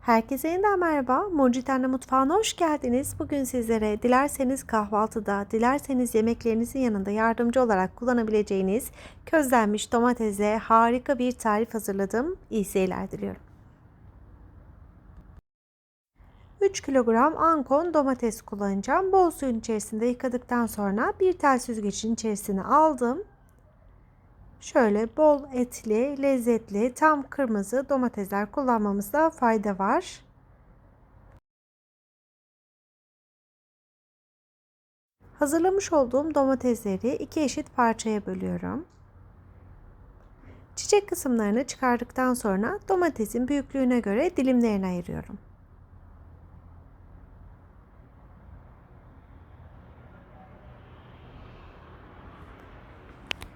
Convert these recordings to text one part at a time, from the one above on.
Herkese yeniden merhaba. Mucit Mutfağı'na hoş geldiniz. Bugün sizlere dilerseniz kahvaltıda, dilerseniz yemeklerinizin yanında yardımcı olarak kullanabileceğiniz közlenmiş domatesle harika bir tarif hazırladım. İyi seyirler diliyorum. 3 kilogram ankon domates kullanacağım. Bol suyun içerisinde yıkadıktan sonra bir tel süzgecin içerisine aldım. Şöyle bol etli, lezzetli, tam kırmızı domatesler kullanmamızda fayda var. Hazırlamış olduğum domatesleri iki eşit parçaya bölüyorum. Çiçek kısımlarını çıkardıktan sonra domatesin büyüklüğüne göre dilimlerine ayırıyorum.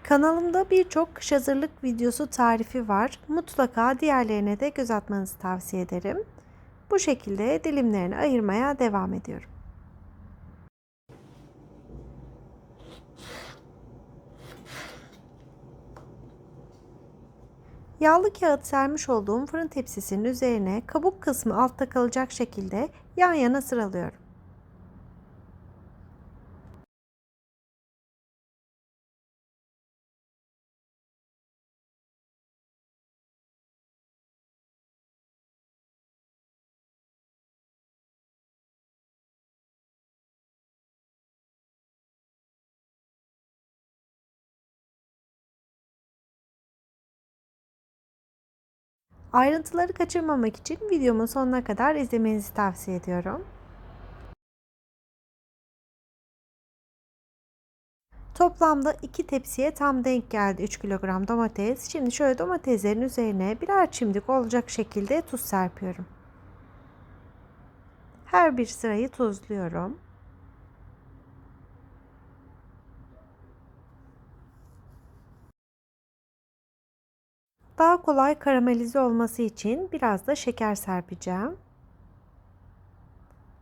Kanalımda birçok kış hazırlık videosu tarifi var. Mutlaka diğerlerine de göz atmanızı tavsiye ederim. Bu şekilde dilimlerini ayırmaya devam ediyorum. Yağlı kağıt sermiş olduğum fırın tepsisinin üzerine kabuk kısmı altta kalacak şekilde yan yana sıralıyorum. Ayrıntıları kaçırmamak için videomun sonuna kadar izlemenizi tavsiye ediyorum. Toplamda 2 tepsiye tam denk geldi 3 kilogram domates. Şimdi şöyle domateslerin üzerine birer çimdik olacak şekilde tuz serpiyorum. Her bir sırayı tuzluyorum. Kolay karamelize olması için biraz da şeker serpeceğim.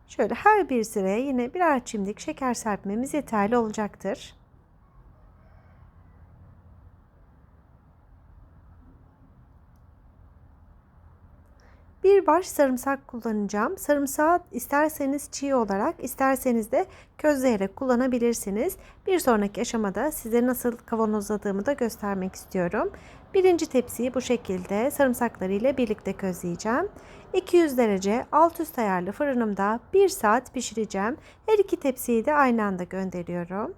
Şöyle her bir sıraya yine birer çimdik şeker serpmemiz yeterli olacaktır. Bir baş sarımsak kullanacağım. Sarımsağı isterseniz çiğ olarak, isterseniz de közleyerek kullanabilirsiniz. Bir sonraki aşamada size nasıl kavanozladığımı da göstermek istiyorum. Birinci tepsiyi bu şekilde sarımsakları ile birlikte közleyeceğim. 200 derece alt üst ayarlı fırınımda 1 saat pişireceğim. Her iki tepsiyi de aynı anda gönderiyorum.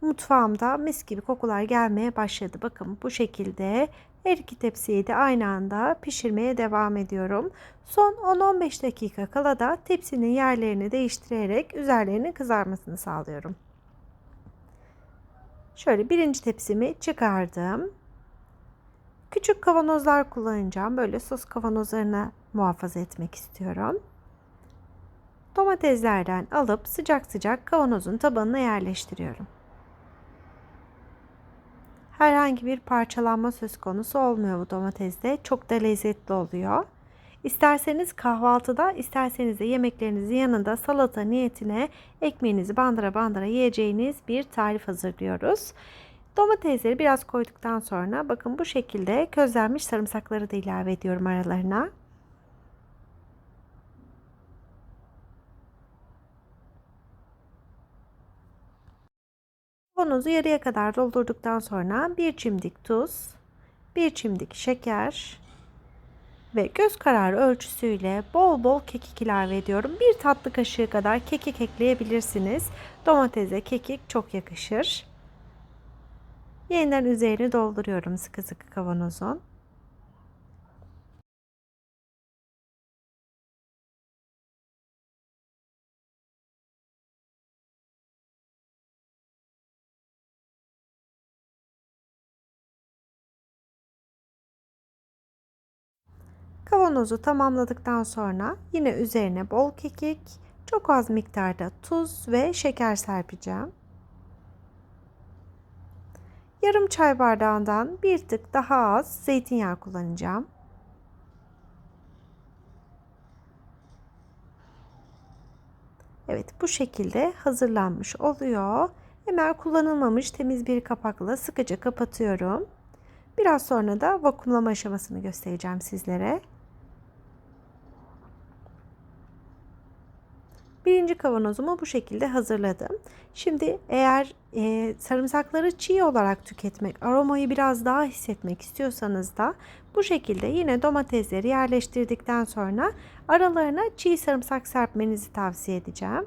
Mutfağımda mis gibi kokular gelmeye başladı. Bakın bu şekilde her iki tepsiyi de aynı anda pişirmeye devam ediyorum. Son 10-15 dakika kala da tepsinin yerlerini değiştirerek üzerlerinin kızarmasını sağlıyorum. Şöyle birinci tepsimi çıkardım. Küçük kavanozlar kullanacağım. Böyle sos kavanozlarına muhafaza etmek istiyorum. Domateslerden alıp sıcak sıcak kavanozun tabanına yerleştiriyorum herhangi bir parçalanma söz konusu olmuyor bu domatesde. Çok da lezzetli oluyor. İsterseniz kahvaltıda, isterseniz de yemeklerinizin yanında salata niyetine ekmeğinizi bandıra bandıra yiyeceğiniz bir tarif hazırlıyoruz. Domatesleri biraz koyduktan sonra bakın bu şekilde közlenmiş sarımsakları da ilave ediyorum aralarına. Kavanozu yarıya kadar doldurduktan sonra bir çimdik tuz, bir çimdik şeker ve göz kararı ölçüsüyle bol bol kekik ilave ediyorum. Bir tatlı kaşığı kadar kekik ekleyebilirsiniz. Domatese kekik çok yakışır. Yeniden üzerini dolduruyorum sıkı sıkı kavanozun. Kavanozu tamamladıktan sonra yine üzerine bol kekik, çok az miktarda tuz ve şeker serpeceğim. Yarım çay bardağından bir tık daha az zeytinyağı kullanacağım. Evet bu şekilde hazırlanmış oluyor. Hemen kullanılmamış temiz bir kapakla sıkıca kapatıyorum. Biraz sonra da vakumlama aşamasını göstereceğim sizlere. Birinci kavanozumu bu şekilde hazırladım. Şimdi eğer e, sarımsakları çiğ olarak tüketmek, aromayı biraz daha hissetmek istiyorsanız da bu şekilde yine domatesleri yerleştirdikten sonra aralarına çiğ sarımsak serpmenizi tavsiye edeceğim.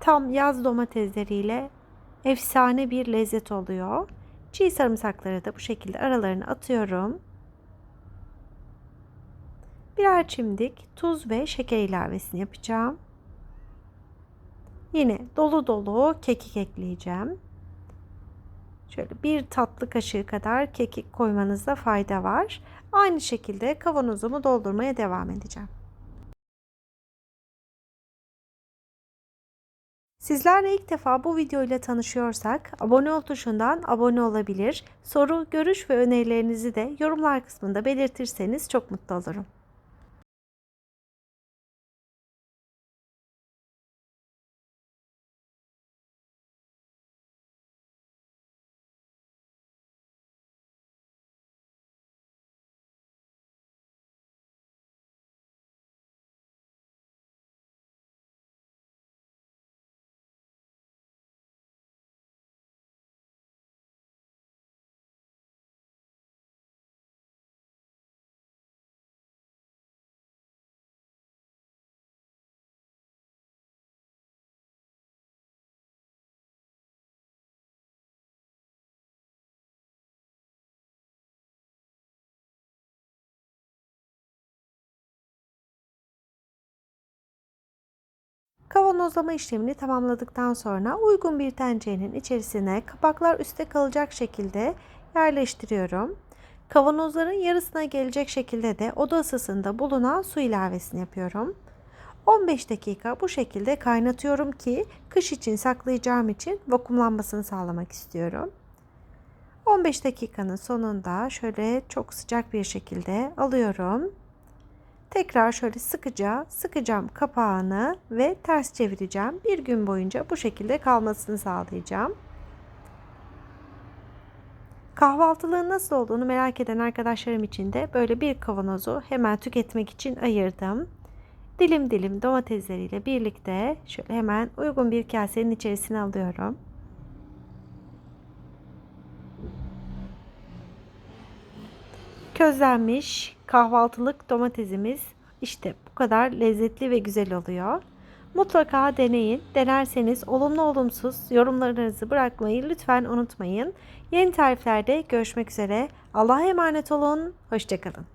Tam yaz domatesleriyle efsane bir lezzet oluyor. Çiğ sarımsakları da bu şekilde aralarına atıyorum. Birer çimdik tuz ve şeker ilavesini yapacağım. Yine dolu dolu kekik ekleyeceğim. Şöyle bir tatlı kaşığı kadar kekik koymanızda fayda var. Aynı şekilde kavanozumu doldurmaya devam edeceğim. Sizlerle ilk defa bu video ile tanışıyorsak abone ol tuşundan abone olabilir. Soru, görüş ve önerilerinizi de yorumlar kısmında belirtirseniz çok mutlu olurum. Kavanozlama işlemini tamamladıktan sonra uygun bir tencerenin içerisine kapaklar üstte kalacak şekilde yerleştiriyorum. Kavanozların yarısına gelecek şekilde de oda ısısında bulunan su ilavesini yapıyorum. 15 dakika bu şekilde kaynatıyorum ki kış için saklayacağım için vakumlanmasını sağlamak istiyorum. 15 dakikanın sonunda şöyle çok sıcak bir şekilde alıyorum. Tekrar şöyle sıkıca sıkacağım kapağını ve ters çevireceğim. Bir gün boyunca bu şekilde kalmasını sağlayacağım. Kahvaltılığın nasıl olduğunu merak eden arkadaşlarım için de böyle bir kavanozu hemen tüketmek için ayırdım. Dilim dilim domatesleriyle birlikte şöyle hemen uygun bir kasenin içerisine alıyorum. Közlenmiş kahvaltılık domatesimiz işte bu kadar lezzetli ve güzel oluyor. Mutlaka deneyin. Denerseniz olumlu olumsuz yorumlarınızı bırakmayı lütfen unutmayın. Yeni tariflerde görüşmek üzere. Allah'a emanet olun. Hoşçakalın.